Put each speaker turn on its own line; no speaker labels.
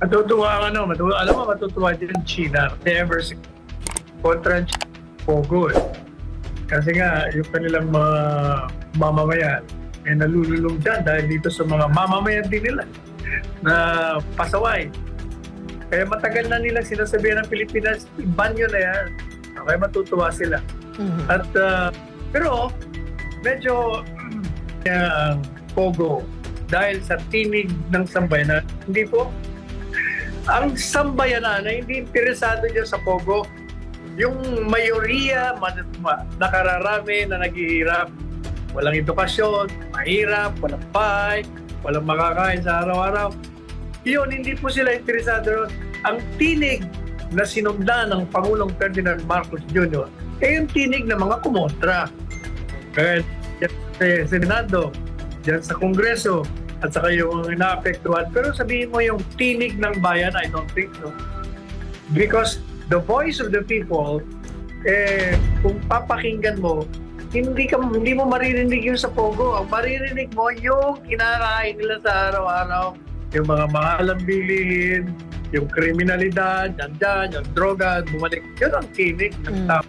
Matutuwa ang ano, matutuwa, alam mo, matutuwa din China. Never si kontra ang Pogo eh. Kasi nga, yung kanilang mga mamamayan, ay nalululong dyan dahil dito sa mga mamamayan din nila na pasaway. Kaya matagal na nilang sinasabihan ng Pilipinas, banyo na yan. Kaya matutuwa sila.
Mhm.
At ah, pero medyo ang Pogo dahil sa tinig ng sambayanan, hindi po ang sambayanan na hindi interesado dyan sa Pogo. Yung mayoriya, man, ma, nakararami na naghihirap, walang edukasyon, mahirap, walang bahay, walang makakain sa araw-araw. Yun, hindi po sila interesado. Ang tinig na sinundan ng Pangulong Ferdinand Marcos Jr. eh yung tinig ng mga kumontra. Kaya sa Senado, dyan sa Kongreso, at saka yung naapektuhan. Pero sabihin mo yung tinig ng bayan, I don't think so. Because the voice of the people, eh, kung papakinggan mo, hindi ka hindi mo maririnig yung sa Pogo. Ang maririnig mo yung kinakain nila sa araw-araw. Yung mga mahalang bilihin, yung kriminalidad, nandyan, yung droga, bumalik. Yun ang tinig ng
Mm.
tao.